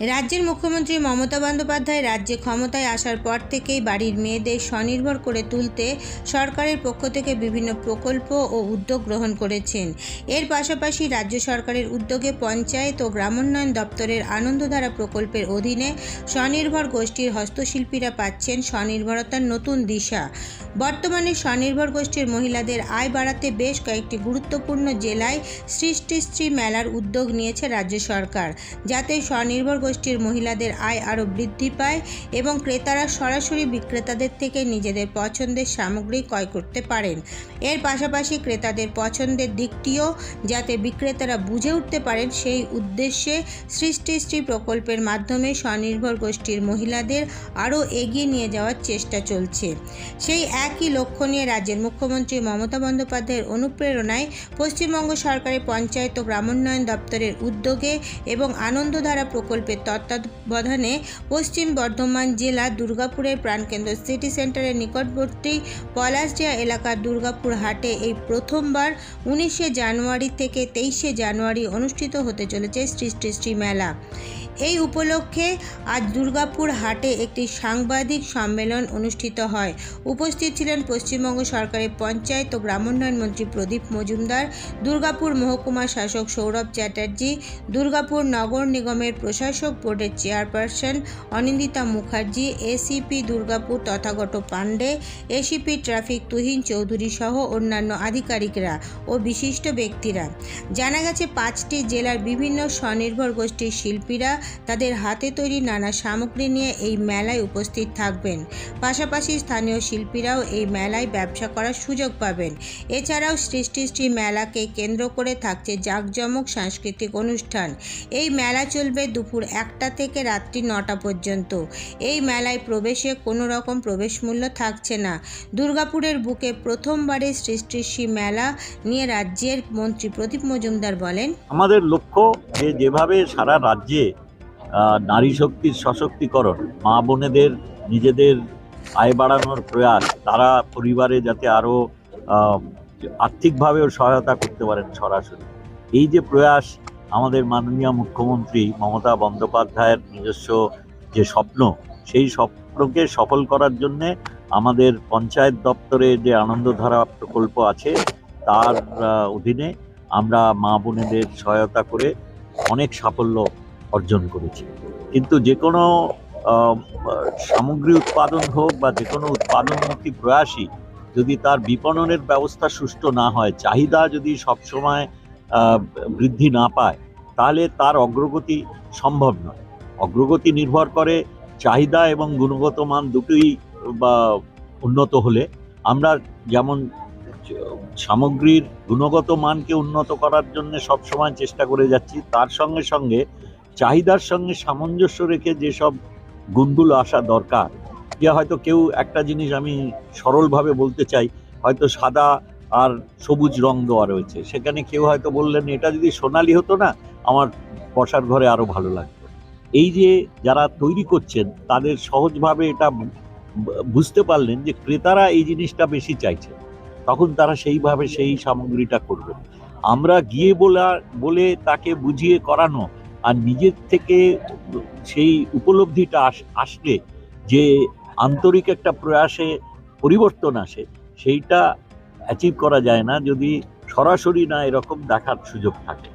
রাজ্যের মুখ্যমন্ত্রী মমতা বন্দ্যোপাধ্যায় রাজ্যে ক্ষমতায় আসার পর থেকেই বাড়ির মেয়েদের স্বনির্ভর করে তুলতে সরকারের পক্ষ থেকে বিভিন্ন প্রকল্প ও উদ্যোগ গ্রহণ করেছেন। এর পাশাপাশি রাজ্য সরকারের উদ্যোগে পঞ্চায়েত ও গ্রামোন্নয়ন দপ্তরের আনন্দধারা প্রকল্পের অধীনে স্বনির্ভর গোষ্ঠীর হস্তশিল্পীরা পাচ্ছেন স্বনির্ভরতার নতুন দিশা। বর্তমানে স্বনির্ভর গোষ্ঠীর মহিলাদের আয় বাড়াতে বেশ কয়েকটি গুরুত্বপূর্ণ জেলায় সৃষ্টিশ্রী মেলার উদ্যোগ নিয়েছে রাজ্য সরকার। যাতে স্বনির্ভর গোষ্ঠীর মহিলাদের আয় আরও বৃদ্ধি পায় এবং ক্রেতারা সরাসরি বিক্রেতাদের থেকে নিজেদের পছন্দের সামগ্রী ক্রয় করতে পারেন। এর পাশাপাশি ক্রেতাদের পছন্দের দিকটিও যাতে বিক্রেতারা বুঝে উঠতে পারেন, সেই উদ্দেশ্যে সৃষ্টিশ্রী প্রকল্পের মাধ্যমে স্বনির্ভর গোষ্ঠীর মহিলাদের আরও এগিয়ে নিয়ে যাওয়ার চেষ্টা চলছে। সেই একই লক্ষ্য নিয়ে রাজ্যের মুখ্যমন্ত্রী মমতা বন্দ্যোপাধ্যায়ের অনুপ্রেরণায় পশ্চিমবঙ্গ সরকারের পঞ্চায়েত ও গ্রামোন্নয়ন দপ্তরের উদ্যোগে এবং আনন্দধারা প্রকল্পের তত্ত্বাবধানে পশ্চিম বর্ধমান জেলা দুর্গাপুরের প্রাণকেন্দ্র সিটি সেন্টারের নিকটবর্তী পলাশডিয়া এলাকার দুর্গাপুর হাটে এই প্রথমবার উনিশে জানুয়ারি থেকে তেইশে জানুয়ারি অনুষ্ঠিত হতে চলেছে শ্রী শ্রী শ্রী মেলা। এই উপলক্ষে আজ দুর্গাপুর হাটে একটি সাংবাদিক সম্মেলন অনুষ্ঠিত হয়। উপস্থিত ছিলেন পশ্চিমবঙ্গ সরকারের পঞ্চায়েত ও গ্রামোন্নয়ন মন্ত্রী প্রদীপ মজুমদার, দুর্গাপুর মহকুমা শাসক সৌরভ চ্যাটার্জি, দুর্গাপুর নগর নিগমের প্রশাসক বোর্ডের chairperson Anindita Mukherjee ACP Durgapur Tathagata Pandey ACP traffic Tuhin Chowdhury সহ অন্যান্য আধিকারিকরা ও বিশিষ্ট ব্যক্তিরা। জানা গেছে, পাঁচটি জেলার বিভিন্ন স্বনির্ভর গোষ্ঠীর শিল্পীরা তাদের হাতে তৈরি নানা সামগ্রী নিয়ে এই মেলায় উপস্থিত থাকবেন। পাশাপাশি স্থানীয় শিল্পীরাও এই মেলায় ব্যবসা করার সুযোগ পাবেন। এছাড়াও সৃষ্টিশ্রী মেলাকে কেন্দ্র করে থাকছে জাঁকজমক সাংস্কৃতিক অনুষ্ঠান। এই মেলা চলবে দুপুর একটা থেকে রাত্রি নটা পর্যন্ত। এই মেলায় প্রবেশে কোনো রকম প্রবেশ মূল্য থাকছে না। দুর্গাপুরের বুকে প্রথমবারে সৃষ্টিশ্রী মেলা নিয়ে রাজ্যের মন্ত্রী প্রদীপ মজুমদার বলেন, আমাদের লক্ষ্য যে যেভাবে সারা রাজ্যে নারী শক্তির সশক্তিকরণ, মা বোনেদের নিজেদের আয় বাড়ানোর প্রয়াস, তারা পরিবারে যাতে আরও আর্থিকভাবেও সহায়তা করতে পারেন সরাসরি। এই যে প্রয়াস আমাদের মাননীয় মুখ্যমন্ত্রী মমতা বন্দ্যোপাধ্যায়ের নিজস্ব যে স্বপ্ন, সেই স্বপ্নকে সফল করার জন্যে আমাদের পঞ্চায়েত দপ্তরে যে আনন্দধারা প্রকল্প আছে, তার অধীনে আমরা মা বোনেদের সহায়তা করে অনেক সাফল্য অর্জন করেছি। কিন্তু যে কোনো সামগ্রী উৎপাদন হোক বা যে কোনো উৎপাদনমুখী প্রয়াসই যদি তার বিপণনের ব্যবস্থা সুষ্ঠু না হয়, চাহিদা যদি সবসময় বৃদ্ধি না পায়, তাহলে তার অগ্রগতি সম্ভব নয়। অগ্রগতি নির্ভর করে চাহিদা এবং গুণগত মান দুটোই, বা, উন্নত হলে আমরা যেমন সামগ্রীর গুণগত মানকে উন্নত করার জন্য সবসময় চেষ্টা করে যাচ্ছি, তার সঙ্গে সঙ্গে চাহিদার সঙ্গে সামঞ্জস্য রেখে যেসব গুণগুলো আসা দরকার, যে হয়তো কেউ একটা জিনিস আমি সরলভাবে বলতে চাই, হয়তো সাদা আর সবুজ রং দেওয়া রয়েছে। সেখানে কেউ হয়তো বললেন, এটা যদি সোনালি হতো না, আমার বসার ঘরে আরও ভালো লাগতো। এই যে যারা তৈরি করছেন, তাদের সহজভাবে এটা বুঝতে পারলেন যে ক্রেতারা এই জিনিসটা বেশি চাইছে। তখন তারা সেইভাবে সেই সামগ্রীটা করবে আমরা গিয়ে বলা, বলে তাকে বুঝিয়ে করানো আর নিজের থেকে সেই উপলব্ধিটা আস- আসলে যে আন্তরিক একটা প্রয়াসে পরিবর্তন আসে, সেইটা অ্যাচিভ করা যায় না যদি সরাসরি না এরকম দেখার সুযোগ থাকে।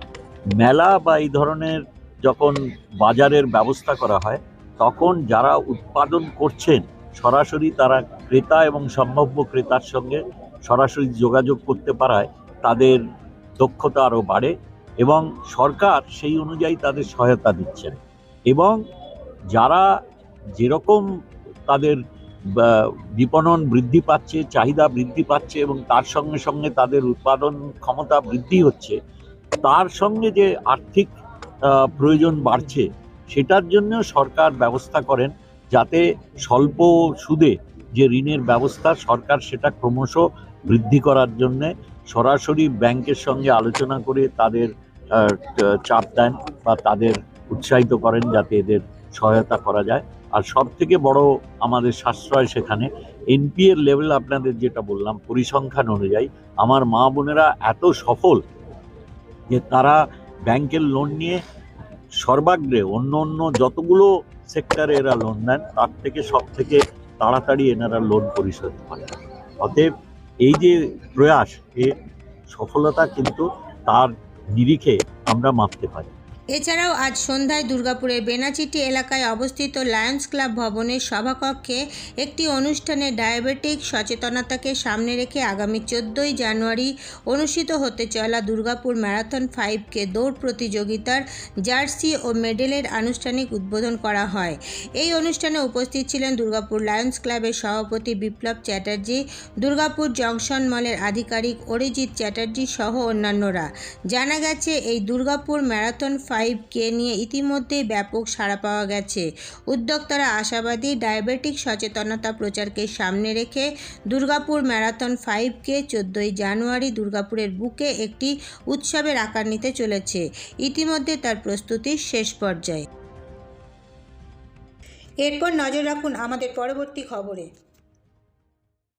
মেলা বা এই ধরনের যখন বাজারের ব্যবস্থা করা হয়, তখন যারা উৎপাদন করছেন, সরাসরি তারা ক্রেতা এবং সম্ভাব্য ক্রেতার সঙ্গে সরাসরি যোগাযোগ করতে পারায় তাদের দক্ষতা আরও বাড়ে। এবং সরকার সেই অনুযায়ী তাদের সহায়তা দিচ্ছেন। এবং যারা যেরকম তাদের বিপণন বৃদ্ধি পাচ্ছে, চাহিদা বৃদ্ধি পাচ্ছে এবং তার সঙ্গে সঙ্গে তাদের উৎপাদন ক্ষমতা বৃদ্ধি হচ্ছে, তার সঙ্গে যে আর্থিক প্রয়োজন বাড়ছে, সেটার জন্য সরকার ব্যবস্থা করেন যাতে স্বল্প সুদে যে ঋণের ব্যবস্থা সরকার সেটা ক্রমশ বৃদ্ধি করার জন্যে সরাসরি ব্যাংকের সঙ্গে আলোচনা করে তাদের চাপ দেন বা তাদের উৎসাহিত করেন যাতে এদের সহায়তা করা যায়। আর সব থেকে বড় আমাদের সাশ্রয় সেখানে এনপি এর লেভেল আপনাদের যেটা বললাম পরিসংখ্যান অনুযায়ী আমার মা বোনেরা এত সফল যে তারা ব্যাংকের লোন নিয়ে সর্বাগ্রে অন্য অন্য যতগুলো সেক্টরে এরা লোন নেন, তার থেকে সব থেকে তাড়াতাড়ি এনারা লোন পরিশোধ করেন। অতএব এই যে প্রয়াস, এ সফলতা কিন্তু তার নিরিখে আমরা মাপতে পারি। এছাড়াও আজ সন্ধ্যায় দুর্গাপুরের বেনাচিটি এলাকায় অবস্থিত লায়ন্স ক্লাব ভবনের সভাকক্ষে একটি অনুষ্ঠানে ডায়াবেটিক সচেতনতাকে সামনে রেখে আগামী চোদ্দোই জানুয়ারি অনুষ্ঠিত হতে চলা দুর্গাপুর ম্যারাথন ফাইভ কে দৌড় প্রতিযোগিতার জার্সি ও মেডেলের আনুষ্ঠানিক উদ্বোধন করা হয়। এই অনুষ্ঠানে উপস্থিত ছিলেন দুর্গাপুর লায়ন্স ক্লাবের সভাপতি বিপ্লব চ্যাটার্জি, দুর্গাপুর জংশন মলের আধিকারিক অরিজিৎ চ্যাটার্জি সহ অন্যান্যরা। জানা গেছে, এই দুর্গাপুর ম্যারাথন ফাইভ কে নিয়ে ইতিমধ্যেই ব্যাপক সাড়া পাওয়া গেছে। উদ্যোক্তারা আশাবাদী ডায়াবেটিক সচেতনতা প্রচারকে সামনে রেখে দুর্গাপুর ম্যারাথন ফাইভ কে চোদ্দোই জানুয়ারি দুর্গাপুরের বুকে একটি উৎসবের আকার নিতে চলেছে। ইতিমধ্যে তার প্রস্তুতির শেষ পর্যায়ে। এরপর নজর রাখুন আমাদের পরবর্তী খবরে।